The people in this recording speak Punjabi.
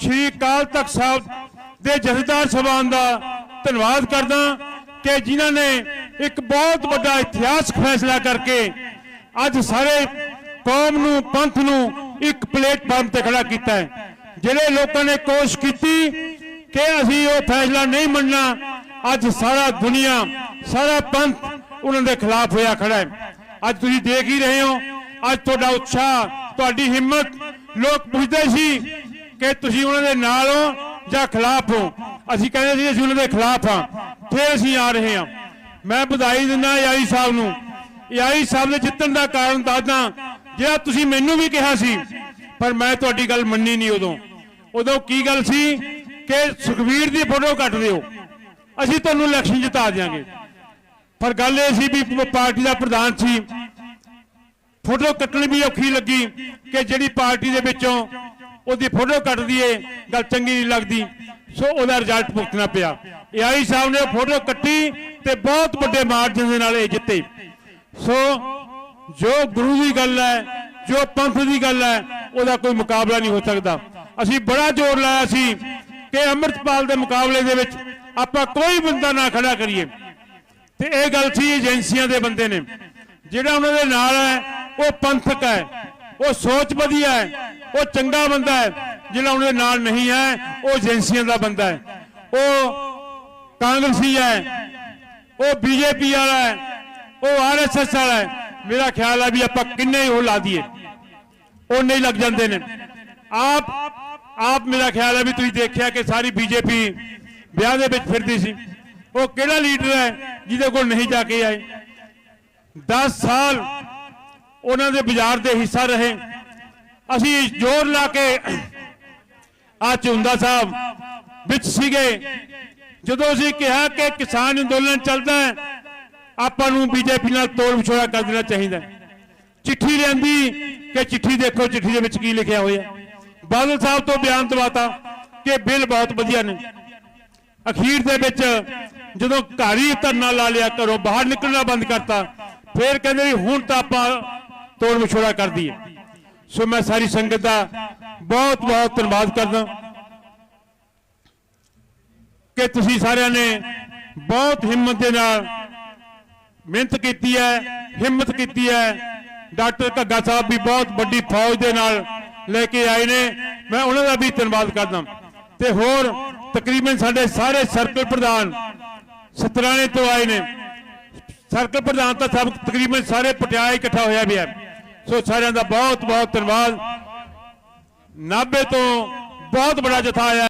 ਸ਼੍ਰੀ ਅਕਾਲ ਤਖਤ ਸਾਹਿਬ ਦੇ ਜਥੇਦਾਰ ਸਭਾਨ ਦਾ ਧੰਨਵਾਦ ਕਰਦਾ ਕਿ ਜਿਨ੍ਹਾਂ ਨੇ ਇੱਕ ਬਹੁਤ ਵੱਡਾ ਇਤਿਹਾਸਕ ਫੈਸਲਾ ਕਰਕੇ ਅੱਜ ਸਾਰੇ ਕੌਮ ਨੂੰ, ਪੰਥ ਨੂੰ ਇੱਕ ਪਲੇਟਫਾਰਮ ਤੇ ਖੜਾ ਕੀਤਾ ਹੈ। ਜਿਹੜੇ ਲੋਕਾਂ ਨੇ ਕੋਸ਼ਿਸ਼ ਕੀਤੀ ਕਿ ਅਸੀਂ ਉਹ ਫੈਸਲਾ ਨਹੀਂ ਮੰਨਣਾ, ਅੱਜ ਸਾਰਾ ਦੁਨੀਆ, ਸਾਰਾ ਪੰਥ ਉਹਨਾਂ ਦੇ ਖਿਲਾਫ ਹੋਇਆ ਖੜਾ ਹੈ। ਅੱਜ ਤੁਸੀਂ ਦੇਖ ਹੀ ਰਹੇ ਹੋ, ਅੱਜ ਤੁਹਾਡਾ ਉਤਸ਼ਾਹ, ਤੁਹਾਡੀ ਹਿੰਮਤ ਲੋਕ ਪੁੱਛਦੇ ਸੀ ਕਿ ਤੁਸੀਂ ਉਹਨਾਂ ਦੇ ਨਾਲ ਹੋ ਜਾਂ ਖਿਲਾਫ ਹੋ। ਅਸੀਂ ਕਹਿੰਦੇ ਸੀ ਅਸੀਂ ਉਹਨਾਂ ਦੇ ਖਿਲਾਫ ਹਾਂ। ਫਿਰ ਅਸੀਂ ਆ ਰਹੇ ਹਾਂ। ਮੈਂ ਵਧਾਈ ਦਿੰਦਾ ਯਾਈ ਸਾਹਿਬ ਨੂੰ। ਯਾਈ ਸਾਹਿਬ ਦੇ ਜਿੱਤਣ ਦਾ ਕਾਰਨ ਦੱਸਦਾ, ਜਿਹੜਾ ਤੁਸੀਂ ਮੈਨੂੰ ਵੀ ਕਿਹਾ ਸੀ, ਪਰ ਮੈਂ ਤੁਹਾਡੀ ਗੱਲ ਮੰਨੀ ਨਹੀਂ ਉਦੋਂ। ਉਦੋਂ ਕੀ ਗੱਲ ਸੀ ਕਿ ਸੁਖਵੀਰ ਦੀ ਫੋਟੋ ਕੱਟ ਦਿਓ। ਅਸੀਂ ਤੁਹਾਨੂੰ ਇਲੈਕਸ਼ਨ ਜਿਤਾ ਦਿਆਂਗੇ। ਪਰ ਗੱਲ ਇਹ ਸੀ ਵੀ ਪਾਰਟੀ ਦਾ ਪ੍ਰਧਾਨ ਸੀ। ਫੋਟੋ ਕੱਟਣ ਵੀ ਔਖੀ ਲੱਗੀ ਕਿ ਜਿਹੜੀ ਪਾਰਟੀ ਦੇ ਵਿੱਚੋਂ ਉਹਦੀ ਫੋਟੋ ਕੱਟ ਦਈਏ, ਗੱਲ ਚੰਗੀ ਨਹੀਂ ਲੱਗਦੀ। ਸੋ ਉਹਦਾ ਰਿਜ਼ਲਟ ਭੁਗਤਣਾ ਪਿਆ। ਏਆਈ ਸਾਹਿਬ ਨੇ ਫੋਟੋ ਕੱਟੀ ਤੇ ਬਹੁਤ ਵੱਡੇ ਮਾਰਜਨ ਦੇ ਨਾਲ ਇਹ ਜਿੱਤੇ। ਸੋ ਜੋ ਗੁਰੂ ਦੀ ਗੱਲ ਹੈ, ਜੋ ਪੰਥ ਦੀ ਗੱਲ ਹੈ, ਉਹਦਾ ਕੋਈ ਮੁਕਾਬਲਾ ਨਹੀਂ ਹੋ ਸਕਦਾ। ਅਸੀਂ ਬੜਾ ਜ਼ੋਰ ਲਾਇਆ ਸੀ ਕਿ ਅੰਮ੍ਰਿਤਪਾਲ ਦੇ ਮੁਕਾਬਲੇ ਦੇ ਵਿੱਚ ਆਪਾਂ ਕੋਈ ਬੰਦਾ ਨਾ ਖੜਾ ਕਰੀਏ। ਤੇ ਇਹ ਗੱਲ ਸੀ ਏਜੰਸੀਆਂ ਦੇ ਬੰਦੇ ਨੇ। ਜਿਹੜਾ ਉਹਨਾਂ ਦੇ ਨਾਲ ਹੈ, ਉਹ ਪੰਥਕ ਹੈ। ਉਹ ਸੋਚ ਵਧੀਆ ਹੈ। ਉਹ ਚੰਗਾ ਬੰਦਾ ਹੈ। ਜਿਹੜਾ ਉਹਨਾਂ ਦੇ ਨਾਲ ਨਹੀਂ ਹੈ, ਉਹ ਏਜੰਸੀਆਂ ਦਾ ਬੰਦਾ ਹੈ। ਉਹ ਕਾਂਗਰਸੀ ਹੈ। ਉਹ ਬੀਜੇਪੀ ਵਾਲਾ ਹੈ। ਉਹ ਆਰਐਸਐਸ ਵਾਲਾ ਹੈ। ਮੇਰਾ ਖਿਆਲ ਹੈ ਵੀ ਆਪਾਂ ਕਿੰਨੇ ਹੀ ਉਹ ਲਾ ਦਈਏ। ਉਹ ਨਹੀਂ ਲੱਗ ਜਾਂਦੇ ਨੇ। ਆਪ ਆਪ ਮੇਰਾ ਖਿਆਲ ਹੈ ਵੀ ਤੁਸੀਂ ਦੇਖਿਆ ਕਿ ਸਾਰੀ ਬੀਜੇਪੀ ਵਿਆਹ ਦੇ ਵਿੱਚ ਫਿਰਦੀ ਸੀ। ਉਹ ਕਿਹੜਾ ਲੀਡਰ ਹੈ ਜਿਹਦੇ ਕੋਲ ਨਹੀਂ ਜਾ ਕੇ ਆਏ? 10 ਸਾਲ ਉਹਨਾਂ ਦੇ ਬਾਜ਼ਾਰ ਦੇ ਹਿੱਸਾ ਰਹੇ। ਅਸੀਂ ਜ਼ੋਰ ਲਾ ਕੇ ਆ ਚੁੰਦਾ ਸਾਹਿਬ ਵਿੱਚ ਸੀਗੇ। ਜਦੋਂ ਅਸੀਂ ਕਿਹਾ ਕਿ ਕਿਸਾਨ ਅੰਦੋਲਨ ਚੱਲਦਾ ਹੈ, ਆਪਾਂ ਨੂੰ ਬੀਜੇਪੀ ਨਾਲ ਤੋੜ ਵਿਛੋੜਾ ਕਰ ਦੇਣਾ ਚਾਹੀਦਾ ਚਿੱਠੀ ਲਿਆਂਦੀ ਕਿ ਚਿੱਠੀ ਦੇਖੋ, ਚਿੱਠੀ ਦੇ ਵਿੱਚ ਕੀ ਲਿਖਿਆ ਹੋਇਆ। ਬਾਦਲ ਸਾਹਿਬ ਤੋਂ ਬਿਆਨ ਦਵਾਤਾ ਕਿ ਬਿੱਲ ਬਹੁਤ ਵਧੀਆ ਨੇ। ਅਖੀਰ ਦੇ ਵਿੱਚ ਜਦੋਂ ਘਰ ਹੀ ਧਰਨਾ ਲਾ ਲਿਆ, ਘਰੋਂ ਬਾਹਰ ਨਿਕਲਣਾ ਬੰਦ ਕਰਤਾ, ਫਿਰ ਕਹਿੰਦੇ ਵੀ ਹੁਣ ਤਾਂ ਆਪਾਂ ਤੋੜ ਵਿਛੋੜਾ ਕਰਦੀ ਹੈ। ਸੋ ਮੈਂ ਸਾਰੀ ਸੰਗਤ ਦਾ ਬਹੁਤ ਬਹੁਤ ਧੰਨਵਾਦ ਕਰਦਾ ਕਿ ਤੁਸੀਂ ਸਾਰਿਆਂ ਨੇ ਬਹੁਤ ਹਿੰਮਤ ਦੇ ਨਾਲ ਮਿਹਨਤ ਕੀਤੀ ਹੈ, ਹਿੰਮਤ ਕੀਤੀ ਹੈ। ਡਾਕਟਰ ਘੱਗਾ ਸਾਹਿਬ ਵੀ ਬਹੁਤ ਵੱਡੀ ਫੌਜ ਦੇ ਨਾਲ ਲੈ ਕੇ ਆਏ ਨੇ। ਮੈਂ ਉਹਨਾਂ ਦਾ ਵੀ ਧੰਨਵਾਦ ਕਰਦਾ ਤੇ ਹੋਰ ਤਕਰੀਬਨ ਸਾਡੇ ਸਾਰੇ ਸਰਕਲ ਪ੍ਰਧਾਨ ਸਤਰਾਣੇ ਤੋਂ ਆਏ ਨੇ। ਸਰਕਲ ਪ੍ਰਧਾਨ ਤਾਂ ਸਭ ਤਕਰੀਬਨ ਸਾਰੇ ਪਟਿਆਲਾ ਇਕੱਠਾ ਹੋਇਆ ਵੀ ਹੈ। ਸੋ ਸਾਰਿਆਂ ਦਾ ਬਹੁਤ ਬਹੁਤ ਧੰਨਵਾਦ। ਨਾਭੇ ਤੋਂ ਬਹੁਤ ਬੜਾ ਜਥਾ ਆਇਆ।